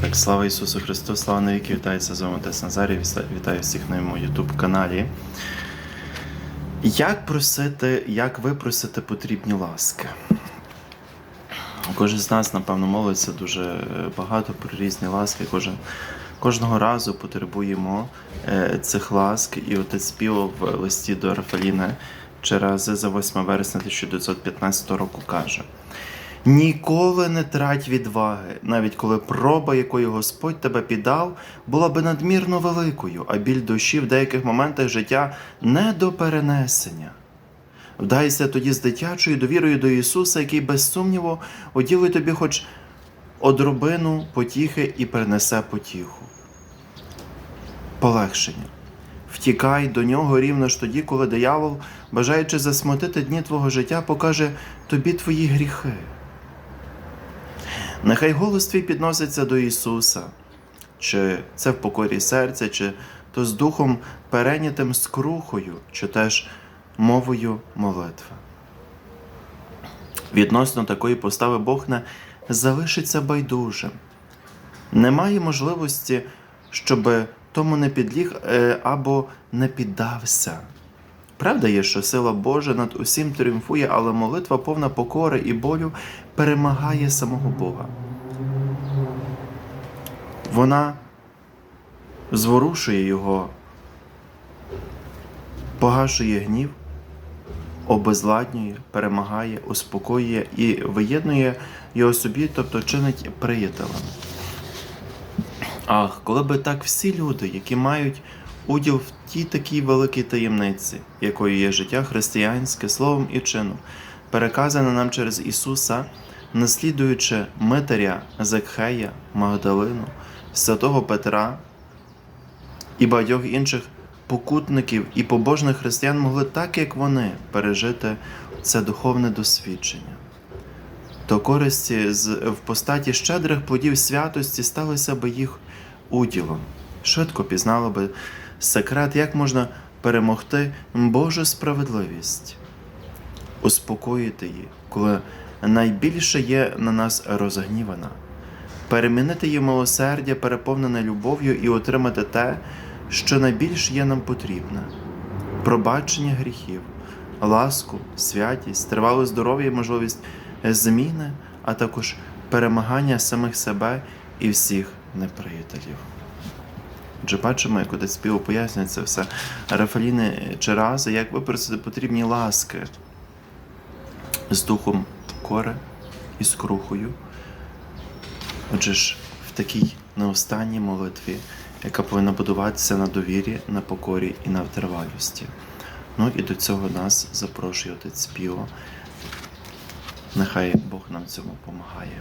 Так, слава Ісусу Христу, слава навіки, вітається з вами Отець Назарій, віта- вітаю всіх на моєму YouTube каналі. Як просити, як ви просите потрібні ласки? Кожен з нас, напевно, молиться дуже е, багато про різні ласки. Кожен, кожного разу потребуємо е, цих ласк. І отець співав в листі до Рафаліни через за 8 вересня 1915 року каже. Ніколи не трать відваги, навіть коли проба, якою Господь тебе піддав, була би надмірно великою, а біль душі в деяких моментах життя не до перенесення. Вдайся тоді з дитячою довірою до Ісуса, який без сумніву оділить тобі хоч одробину потіхи і принесе потіху. Полегшення. Втікай до нього рівно ж тоді, коли диявол, бажаючи засмутити дні твого життя, покаже тобі твої гріхи. Нехай голос твій підноситься до Ісуса, чи це в покорі серця, чи то з духом перейнятим скрухою, чи теж мовою молитви. Відносно такої постави Бог не залишиться байдужим. Немає можливості, щоб тому не підліг е, або не піддався. Правда є, що сила Божа над усім тріумфує, але молитва повна покори і болю перемагає самого Бога. Вона зворушує його, погашує гнів, обезладнює, перемагає, успокоює і виєднує його собі, тобто чинить приятелем. Ах, коли би так всі люди, які мають уділ в тій такій великій таємниці, якою є життя християнське словом і чином, переказане нам через Ісуса, наслідуючи Митаря, Закхея, Магдалину, святого Петра і багатьох інших покутників і побожних християн могли так, як вони, пережити це духовне досвідчення то користі в постаті щедрих плодів святості сталося би їх уділом. Швидко пізнали би секрет, як можна перемогти Божу справедливість, успокоїти її, коли найбільше є на нас розгнівана, перемінити її милосердя, переповнене любов'ю, і отримати те, що найбільш є нам потрібне. Пробачення гріхів, ласку, святість, тривале здоров'я і можливість зміни, а також перемагання самих себе і всіх неприятелів. Отже, бачимо, як отець співу пояснює це все. Рафаліни чи рази, як випросити потрібні ласки з духом кори і з крухою. Отже ж, в такій неостанній молитві, яка повинна будуватися на довірі, на покорі і на втривалості. Ну і до цього нас запрошує отець співо. Нехай Бог нам цьому допомагає.